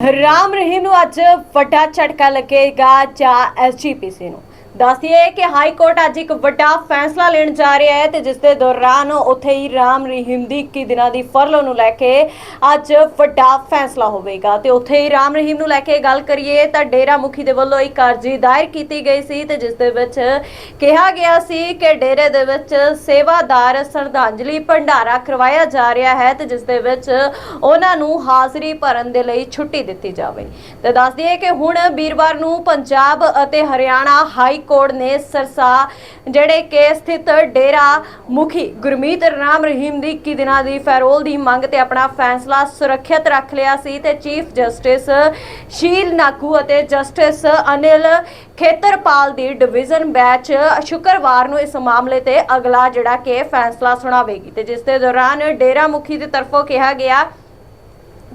ਰਾਮ ਰਹੀਮ ਨੂੰ ਅੱਜ ਵੱਡਾ ਝਟਕਾ ਲੱਗੇਗਾ ਜਾਂ ਦੱਸਦੀਏ ਕਿ ਹਾਈ ਕੋਰਟ ਅੱਜ ਇੱਕ ਵੱਡਾ ਫੈਸਲਾ ਲੈਣ ਜਾ ਰਿਹਾ ਹੈ ਤੇ ਜਿਸ ਦੇ ਦੌਰਾਨ ਉੱਥੇ ਹੀ ਰਾਮ ਰਹੀਮ ਦੀ 21 ਦਿਨਾਂ ਦੀ ਫਰਲੋ ਨੂੰ ਲੈ ਕੇ ਅੱਜ ਵੱਡਾ ਫੈਸਲਾ ਹੋਵੇਗਾ। ਤੇ ਉੱਥੇ ਹੀ ਰਾਮ ਰਹੀਮ ਨੂੰ ਲੈ ਕੇ ਗੱਲ ਕਰੀਏ ਤਾਂ ਡੇਰਾ ਮੁਖੀ ਦੇ ਵੱਲੋਂ ਇੱਕ ਅਰਜ਼ੀ ਦਾਇਰ ਕੀਤੀ ਗਈ ਸੀ ਤੇ ਜਿਸ ਦੇ ਵਿੱਚ ਕਿਹਾ ਗਿਆ ਸੀ ਕਿ ਡੇਰੇ ਦੇ ਵਿੱਚ ਸੇਵਾਦਾਰ ਸ਼ਰਧਾਂਜਲੀ ਭੰਡਾਰਾ ਕਰਵਾਇਆ ਜਾ ਰਿਹਾ ਹੈ ਤੇ ਜਿਸ ਦੇ ਵਿੱਚ ਉਹਨਾਂ ਨੂੰ ਹਾਜ਼ਰੀ ਭਰਨ ਦੇ ਲਈ ਛੁੱਟੀ ਦਿੱਤੀ ਜਾਵੇ। ਤੇ ਦੱਸ ਦਈਏ ਕਿ ਹੁਣ ਵੀਰਵਾਰ ਨੂੰ ਪੰਜਾਬ ਅਤੇ ਹਰਿਆਣਾ ਹਾਈ ਕੋਰਟ ਨੇ ਸਰਸਾ, ਜਿਹੜੇ ਕਿ ਸਥਿਤ ਡੇਰਾ ਮੁਖੀ ਗੁਰਮੀਤ ਰਾਮ ਰਹੀਮ ਦੀ 21 ਦਿਨਾਂ ਦੀ ਪੈਰੋਲ ਦੀ ਮੰਗ ਤੇ ਆਪਣਾ ਫੈਸਲਾ ਸੁਰੱਖਿਅਤ ਰੱਖ ਲਿਆ ਸੀ ਤੇ ਚੀਫ ਜਸਟਿਸ ਸ਼ੀਲ ਨਾਕੂ ਅਤੇ ਜਸਟਿਸ ਅਨਿਲ ਖੇਤਰਪਾਲ ਦੀ ਡਿਵੀਜ਼ਨ ਬੈਚ ਸ਼ੁੱਕਰਵਾਰ ਨੂੰ ਇਸ ਮਾਮਲੇ ਤੇ ਅਗਲਾ ਜਿਹੜਾ ਕਿ ਫੈਸਲਾ ਸੁਣਾਵੇਗੀ ਤੇ ਜਿਸ ਦੇ ਦੌਰਾਨ ਡੇਰਾ ਮੁਖੀ ਦੀ ਤਰਫੋਂ ਕਿਹਾ ਗਿਆ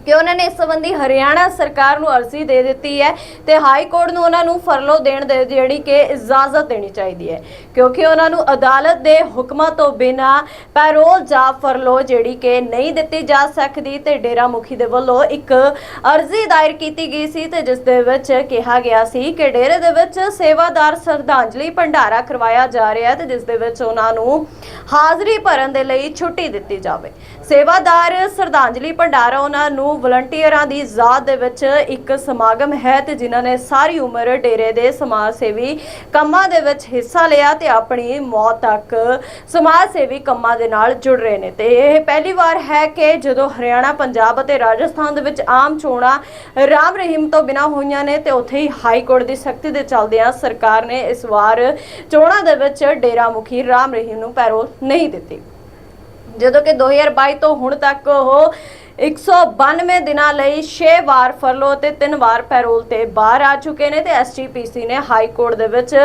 ਕਿ ਉਹਨਾਂ ਨੇ ਇਸ ਸੰਬੰਧੀ ਹਰਿਆਣਾ ਸਰਕਾਰ ਨੂੰ ਅਰਜ਼ੀ ਦੇ ਦਿੱਤੀ ਹੈ ਤੇ ਹਾਈ ਕੋਰਟ ਨੂੰ ਉਹਨਾਂ ਨੂੰ ਫਰਲੋ ਦੇਣ ਦੇ ਜਿਹੜੀ ਕਿ ਇਜਾਜ਼ਤ ਦੇਣੀ ਚਾਹੀਦੀ ਹੈ। ਕਿਉਂਕਿ ਉਹਨਾਂ ਨੂੰ ਅਦਾਲਤ ਦੇ ਹੁਕਮਾਂ ਤੋਂ ਬਿਨਾ ਪੈਰੋਲ ਜਾਂ ਫਰਲੋ ਜਿਹੜੀ ਕਿ ਨਹੀਂ ਦਿੱਤੀ ਜਾ ਸਕਦੀ ਤੇ ਡੇਰਾ ਮੁਖੀ ਦੇ ਵੱਲੋਂ ਇੱਕ ਅਰਜ਼ੀ ਦਾਇਰ ਕੀਤੀ ਗਈ ਸੀ ਤੇ ਜਿਸ ਦੇ ਵਿੱਚ ਕਿਹਾ ਗਿਆ ਸੀ ਕਿ ਡੇਰੇ ਦੇ ਵਿੱਚ ਸੇਵਾਦਾਰ ਸ਼ਰਧਾਂਜਲੀ ਭੰਡਾਰਾ ਕਰਵਾਇਆ ਜਾ ਰਿਹਾ ਹੈ ਤੇ ਜਿਸ ਦੇ ਵਿੱਚ ਉਹਨਾਂ ਨੂੰ ਹਾਜ਼ਰੀ ਭਰਨ ਦੇ ਲਈ ਛੁੱਟੀ ਦਿੱਤੀ ਜਾਵੇ। ਸੇਵਾਦਾਰ ਸ਼ਰਧਾਂਜਲੀ ਭੰਡਾਰਾ ਉਹਨਾਂ ਨੂੰ ਵਲੰਟੀਅਰਾਂ ਦੀ ਯਾਦ ਦੇ ਵਿੱਚ ਇੱਕ ਸਮਾਗਮ ਹੈ ਤੇ ਜਿਨ੍ਹਾਂ ਨੇ ਸਾਰੀ ਉਮਰ ਡੇਰੇ ਦੇ ਸਮਾਜ ਸੇਵੀ ਕੰਮਾਂ ਦੇ ਵਿੱਚ ਹਿੱਸਾ ਲਿਆ ਤੇ ਆਪਣੀ ਮੌਤ ਤੱਕ ਸਮਾਜ ਸੇਵੀ ਕੰਮਾਂ ਦੇ ਨਾਲ ਜੁੜ ਰਹੇ ਨੇ। ਤੇ ਇਹ ਪਹਿਲੀ ਵਾਰ ਹੈ ਕਿ ਜਦੋਂ ਹਰਿਆਣਾ, ਪੰਜਾਬ ਅਤੇ ਰਾਜਸਥਾਨ ਦੇ ਵਿੱਚ ਆਮ ਚੋਣਾਂ ਰਾਮ ਰਹੀਮ ਤੋਂ ਬਿਨਾ ਹੋਈਆਂ ਨੇ ਤੇ ਉੱਥੇ ਹੀ ਹਾਈ ਕੋਰਟ ਦੀ ਸਖਤੀ ਦੇ ਚੱਲਦਿਆਂ ਸਰਕਾਰ ਨੇ ਇਸ ਵਾਰ ਚੋਣਾਂ ਦੇ ਵਿੱਚ ਡੇਰਾ ਮੁਖੀ ਰਾਮ ਰਹੀਮ ਨੂੰ ਪੈਰੋਲ ਨਹੀਂ ਦਿੱਤੀ। ਜਦੋਂ ਕਿ 2022 ਤੋਂ ਹੁਣ ਤੱਕ ਉਹ 192 ਦਿਨਾਂ ਲਈ 6 ਵਾਰ ਫਰਲੋ ਤੇ 3 ਵਾਰ ਪੈਰੋਲ ਤੇ ਬਾਹਰ ਆ ਚੁੱਕੇ ਨੇ ਤੇ ਐਸਜੀਪੀਸੀ ਨੇ ਹਾਈ ਕੋਰਟ ਦੇ ਵਿੱਚ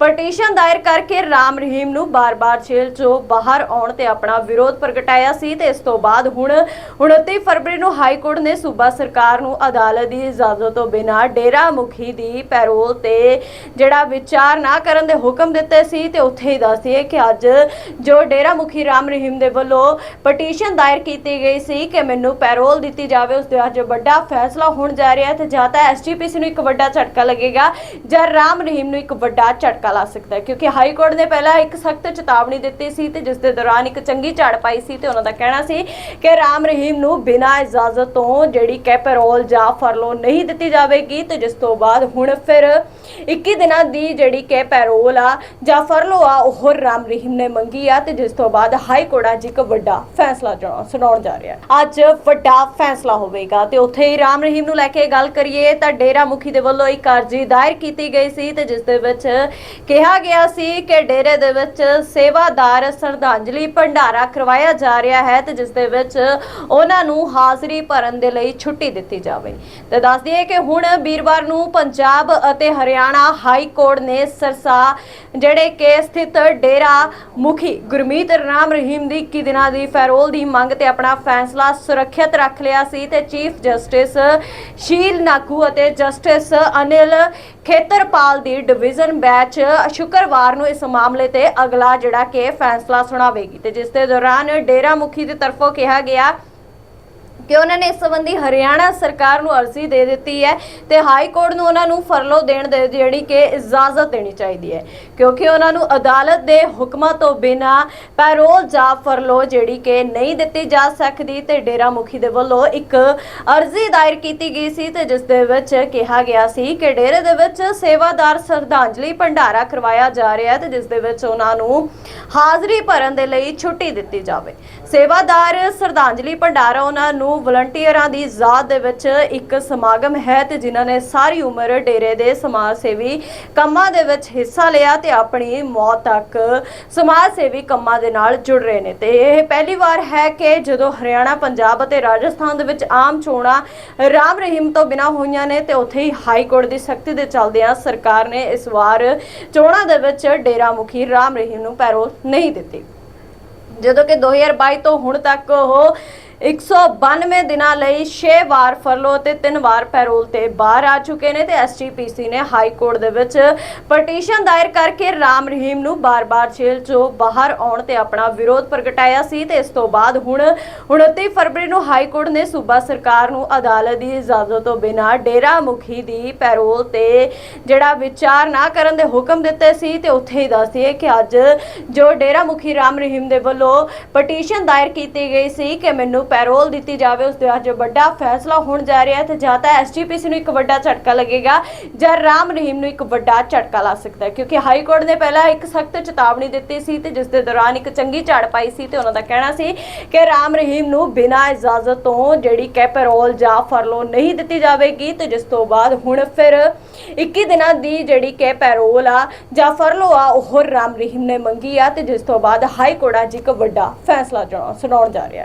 ਪਟੀਸ਼ਨ ਦਾਇਰ ਕਰਕੇ ਰਾਮ ਰਹੀਮ ਨੂੰ ਬਾਰ-ਬਾਰ ਜੇਲ੍ਹ ਚੋਂ ਬਾਹਰ ਆਉਣ ਤੇ ਆਪਣਾ ਵਿਰੋਧ ਪ੍ਰਗਟਾਇਆ ਸੀ ਤੇ ਇਸ ਤੋਂ ਬਾਅਦ ਹੁਣ 29 ਫਰਵਰੀ ਨੂੰ ਹਾਈ ਕੋਰਟ ਨੇ ਸੂਬਾ ਸਰਕਾਰ ਨੂੰ ਅਦਾਲਤ ਦੀ ਇਜਾਜ਼ਤ ਤੋਂ ਬਿਨਾਂ ਡੇਰਾ ਮੁਖੀ ਦੀ ਪੈਰੋਲ ਤੇ ਜਿਹੜਾ ਵਿਚਾਰ ਨਾ ਕਰਨ ਦੇ ਹੁਕਮ ਦਿੱਤੇ ਸੀ ਤੇ ਉੱਥੇ ਹੀ ਦੱਸੀਏ ਕਿ ਅੱਜ ਜੋ ਡੇਰਾ ਮੁਖੀ ਰਾਮ ਰਹੀਮ ਦੇ ਵੱਲੋਂ ਪਟੀਸ਼ਨ ਦਾਇਰ ਕੀਤੀ ਗਈ ਸੀ ਕਿ ਮੈਨੂੰ ਪੈਰੋਲ ਦਿੱਤੀ ਜਾਵੇ, ਉਸ ਦੇ ਅੱਜ ਵੱਡਾ ਫੈਸਲਾ ਹੋਣ ਜਾ ਰਿਹਾ ਹੈ ਤੇ ਜਾਂ ਤਾਂ ਐਸਜੀਪੀਸੀ ਨੂੰ ਇੱਕ ਵੱਡਾ ਝਟਕਾ ਲੱਗੇਗਾ ਜਾਂ ਰਾਮ ਰਹੀਮ ਨੂੰ ਇੱਕ ਵੱਡਾ ਝਟਕਾ ਲਾ ਸਕਦਾ ਹੈ, ਕਿਉਂਕਿ ਹਾਈ ਕੋਰਟ ਨੇ ਪਹਿਲਾਂ ਇੱਕ ਸਖਤ ਚੇਤਾਵਨੀ ਦਿੱਤੀ ਸੀ ਤੇ ਜਿਸ ਦੇ ਦੌਰਾਨ ਇੱਕ ਚੰਗੀ ਝਾੜ ਪਾਈ ਸੀ ਤੇ ਉਹਨਾਂ ਦਾ ਕਹਿਣਾ ਸੀ ਕਿ ਰਾਮ ਰਹੀਮ ਨੂੰ ਬਿਨਾਂ ਇਜਾਜ਼ਤ ਤੋਂ ਜਿਹੜੀ ਕਿ ਪੈਰੋਲ ਜਾਂ ਫਰਲੋ ਨਹੀਂ ਦਿੱਤੀ ਜਾਵੇਗੀ ਤੇ ਜਿਸ ਤੋਂ ਬਾਅਦ ਹੁਣ ਫਿਰ 21 ਦਿਨਾਂ ਦੀ ਜਿਹੜੀ ਕਿ ਪੈਰੋਲ ਆ ਜਾਂ ਫਰਲੋ ਆ, ਉਹ ਰਾਮ ਰਹੀਮ ਨੇ ਮੰਗੀ ਆ ਤੇ ਜਿਸ ਤੋਂ ਬਾਅਦ ਹਾਈ ਕੋਰਟ ਅੱਜ ਇੱਕ ਵੱਡਾ ਫੈਸਲਾ ਜਣਾ- ਸੁਣਾਉਣ ਜਾ ਰਿਹਾ ਅੱਜ ਵੱਡਾ ਫੈਸਲਾ ਹੋਵੇਗਾ ਤੇ ਉੱਥੇ ਹੀ ਰਾਮ ਰਹੀਮ ਨੂੰ ਲੈ ਕੇ ਗੱਲ ਕਰੀਏ ਤਾਂ ਡੇਰਾ ਮੁਖੀ ਦੇ ਵੱਲੋਂ ਇੱਕ ਅਰਜ਼ੀ ਦਾਇਰ ਕੀਤੀ ਗਈ ਸੀ ਤੇ ਜਿਸ ਦੇ ਵਿੱਚ ਕਿਹਾ ਗਿਆ ਸੀ ਕਿ ਡੇਰੇ ਦੇ ਵਿੱਚ ਸੇਵਾਦਾਰ ਸ਼ਰਧਾਂਜਲੀ ਭੰਡਾਰਾ ਕਰਵਾਇਆ ਜਾ ਰਿਹਾ ਹੈ ਤੇ ਜਿਸ ਦੇ ਵਿੱਚ ਉਹਨਾਂ ਨੂੰ ਹਾਜ਼ਰੀ ਭਰਨ ਦੇ ਲਈ ਛੁੱਟੀ ਦਿੱਤੀ ਜਾਵੇ। ਤੇ ਦੱਸ ਦਈਏ ਕਿ ਹੁਣ ਵੀਰਵਾਰ ਨੂੰ ਪੰਜਾਬ ਅਤੇ ਹਰਿਆਣਾ ਹਾਈ ਕੋਰਟ ਨੇ ਸਰਸਾ, ਜਿਹੜੇ ਕਿ ਸਥਿਤ ਡੇਰਾ ਮੁਖੀ ਗੁਰਮੀਤ ਰਾਮ ਰਹੀਮ ਦੀ 21 ਦਿਨਾਂ ਦੀ ਫੈਰੋਲ ਦੀ ਮੰਗ ਤੇ ਆਪਣਾ ਫੈਸਲਾ ਸੁਰੱਖਿਆ ਸੁਰੱਖਿਅਤ ਰੱਖ ਲਿਆ ਸੀ ਤੇ ਚੀਫ ਜਸਟਿਸ ਸ਼ੀਲ ਨਾਗੂ ਅਤੇ ਜਸਟਿਸ ਅਨਿਲ ਖੇਤਰਪਾਲ ਦੀ ਡਿਵੀਜ਼ਨ ਬੈਚ ਸ਼ੁੱਕਰਵਾਰ ਨੂੰ ਇਸ ਮਾਮਲੇ ਤੇ ਅਗਲਾ ਜਿਹੜਾ ਕਿ ਫੈਸਲਾ ਸੁਣਾਵੇਗੀ ਤੇ ਜਿਸ ਦੇ ਦੌਰਾਨ ਡੇਰਾ ਮੁਖੀ ਦੀ ਤਰਫੋਂ ਕਿਹਾ ਗਿਆ ਕਿ ਉਹਨਾਂ ਨੇ ਇਸ ਸੰਬੰਧੀ ਹਰਿਆਣਾ ਸਰਕਾਰ ਨੂੰ ਅਰਜ਼ੀ ਦੇ ਦਿੱਤੀ ਹੈ ਤੇ ਹਾਈ ਕੋਰਟ ਨੂੰ ਉਹਨਾਂ ਨੂੰ ਫਰਲੋ ਦੇਣ ਦੇ ਜਿਹੜੀ ਕਿ ਇਜਾਜ਼ਤ ਦੇਣੀ ਚਾਹੀਦੀ ਹੈ। ਕਿਉਂਕਿ ਉਹਨਾਂ ਨੂੰ ਅਦਾਲਤ ਦੇ ਹੁਕਮਾਂ ਤੋਂ ਬਿਨਾ ਪੈਰੋਲ ਜਾਂ ਫਰਲੋ ਜਿਹੜੀ ਕਿ ਨਹੀਂ ਦਿੱਤੀ ਜਾ ਸਕਦੀ ਤੇ ਡੇਰਾ ਮੁਖੀ ਦੇ ਵੱਲੋਂ ਇੱਕ ਅਰਜ਼ੀ ਦਾਇਰ ਕੀਤੀ ਗਈ ਸੀ ਤੇ ਜਿਸ ਦੇ ਵਿੱਚ ਕਿਹਾ ਗਿਆ ਸੀ ਕਿ ਡੇਰੇ ਦੇ ਵਿੱਚ ਸੇਵਾਦਾਰ ਸ਼ਰਧਾਂਜਲੀ ਭੰਡਾਰਾ ਕਰਵਾਇਆ ਜਾ ਰਿਹਾ ਹੈ ਤੇ ਜਿਸ ਦੇ ਵਿੱਚ ਉਹਨਾਂ ਨੂੰ ਹਾਜ਼ਰੀ ਭਰਨ ਦੇ ਲਈ ਛੁੱਟੀ ਦਿੱਤੀ ਜਾਵੇ। ਸੇਵਾਦਾਰ ਸ਼ਰਧਾਂਜਲੀ ਭੰਡਾਰਾ ਉਹਨਾਂ ਨੂੰ ਵਲੰਟੀਅਰਾਂ ਦੀ ਯਾਦ ਦੇ ਵਿੱਚ ਇੱਕ ਸਮਾਗਮ ਹੈ ਤੇ ਜਿਨ੍ਹਾਂ ਨੇ ਸਾਰੀ ਉਮਰ ਡੇਰੇ ਦੇ ਸਮਾਜ ਸੇਵੀ ਕੰਮਾਂ ਦੇ ਵਿੱਚ ਹਿੱਸਾ ਲਿਆ ਤੇ ਆਪਣੀ ਮੌਤ ਤੱਕ ਸਮਾਜ ਸੇਵੀ ਕੰਮਾਂ ਦੇ ਨਾਲ ਜੁੜ ਰਹੇ ਨੇ। ਤੇ ਇਹ ਪਹਿਲੀ ਵਾਰ ਹੈ ਕਿ ਜਦੋਂ ਹਰਿਆਣਾ, ਪੰਜਾਬ ਅਤੇ ਰਾਜਸਥਾਨ ਦੇ ਵਿੱਚ ਆਮ ਚੋਣਾਂ ਰਾਮ ਰਹੀਮ ਤੋਂ ਬਿਨਾ ਹੋਈਆਂ ਨੇ ਤੇ ਉੱਥੇ ਹੀ ਹਾਈ ਕੋਰਟ ਦੀ ਸਖਤੀ ਦੇ ਚੱਲਦਿਆਂ ਸਰਕਾਰ ਨੇ ਇਸ ਵਾਰ ਚੋਣਾਂ ਦੇ ਵਿੱਚ ਡੇਰਾ ਮੁਖੀ ਰਾਮ ਰਹੀਮ ਨੂੰ ਪੈਰੋਲ ਨਹੀਂ ਦਿੱਤੀ। ਜਦੋਂ ਕਿ 2022 ਤੋਂ ਹੁਣ ਤੱਕ ਉਹ 192 ਦਿਨਾਂ ਲਈ 6 ਵਾਰ ਫਰਲੋ ਤੇ 3 ਵਾਰ ਪੈਰੋਲ ਤੇ ਬਾਹਰ ਆ ਚੁੱਕੇ ਨੇ ਤੇ ਐਸਜੀਪੀਸੀ ਨੇ ਹਾਈ ਕੋਰਟ ਦੇ ਵਿੱਚ ਪਟੀਸ਼ਨ ਦਾਇਰ ਕਰਕੇ ਰਾਮ ਰਹੀਮ ਨੂੰ ਬਾਰ-ਬਾਰ ਜੇਲ੍ਹ ਚੋਂ ਬਾਹਰ ਆਉਣ ਤੇ ਆਪਣਾ ਵਿਰੋਧ ਪ੍ਰਗਟਾਇਆ ਸੀ ਤੇ ਇਸ ਤੋਂ ਬਾਅਦ ਹੁਣ 29 ਫਰਵਰੀ ਨੂੰ ਹਾਈ ਕੋਰਟ ਨੇ ਸੂਬਾ ਸਰਕਾਰ ਨੂੰ ਅਦਾਲਤ ਦੀ ਇਜਾਜ਼ਤ ਤੋਂ ਬਿਨਾਂ ਡੇਰਾ ਮੁਖੀ ਦੀ ਪੈਰੋਲ ਤੇ ਜਿਹੜਾ ਵਿਚਾਰ ਨਾ ਕਰਨ ਦੇ ਹੁਕਮ ਦਿੱਤੇ ਸੀ ਤੇ ਉੱਥੇ ਹੀ ਦੱਸਦੀਏ ਕਿ ਅੱਜ ਜੋ ਡੇਰਾ ਮੁਖੀ ਰਾਮ ਰਹੀਮ ਦੇ ਵੱਲੋਂ ਪਟੀਸ਼ਨ ਦਾਇਰ ਕੀਤੀ ਗਈ ਸੀ ਕਿ ਮੈਨੂੰ ਪੈਰੋਲ ਦਿੱਤੀ ਜਾਵੇ, ਉਸ ਦੇ ਅੱਜ ਵੱਡਾ ਫੈਸਲਾ ਹੋਣ ਜਾ ਰਿਹਾ ਹੈ ਤੇ ਜਾਂ ਤਾਂ ਐਸਜੀਪੀਸੀ ਨੂੰ ਇੱਕ ਵੱਡਾ ਝਟਕਾ ਲੱਗੇਗਾ ਜਾਂ ਰਾਮ ਰਹੀਮ ਨੂੰ ਇੱਕ ਵੱਡਾ ਝਟਕਾ ਲਾ ਸਕਦਾ ਹੈ, ਕਿਉਂਕਿ ਹਾਈ ਕੋਰਟ ਨੇ ਪਹਿਲਾਂ ਇੱਕ ਸਖਤ ਚੇਤਾਵਨੀ ਦਿੱਤੀ ਸੀ ਤੇ ਜਿਸ ਦੇ ਦੌਰਾਨ ਇੱਕ ਚੰਗੀ ਝਾੜ ਪਾਈ ਸੀ ਤੇ ਉਹਨਾਂ ਦਾ ਕਹਿਣਾ ਸੀ ਕਿ ਰਾਮ ਰਹੀਮ ਨੂੰ ਬਿਨਾਂ ਇਜਾਜ਼ਤ ਤੋਂ ਜਿਹੜੀ ਕਿ ਪੈਰੋਲ ਜਾਂ ਫਰਲੋ ਨਹੀਂ ਦਿੱਤੀ ਜਾਵੇਗੀ ਤੇ ਜਿਸ ਤੋਂ ਬਾਅਦ ਹੁਣ ਫਿਰ 21 ਦਿਨਾਂ ਦੀ ਜਿਹੜੀ ਕਿ ਪੈਰੋਲ ਆ ਜਾਂ ਫਰਲੋ ਆ, ਉਹ ਰਾਮ ਰਹੀਮ ਨੇ ਮੰਗੀ ਆ ਤੇ ਜਿਸ ਤੋਂ ਬਾਅਦ ਹਾਈ ਕੋਰਟ ਅੱਜ ਇੱਕ ਵੱਡਾ ਫੈਸਲਾ ਜਣਾ- ਸੁਣਾਉਣ ਜਾ ਰਿਹਾ ਹੈ।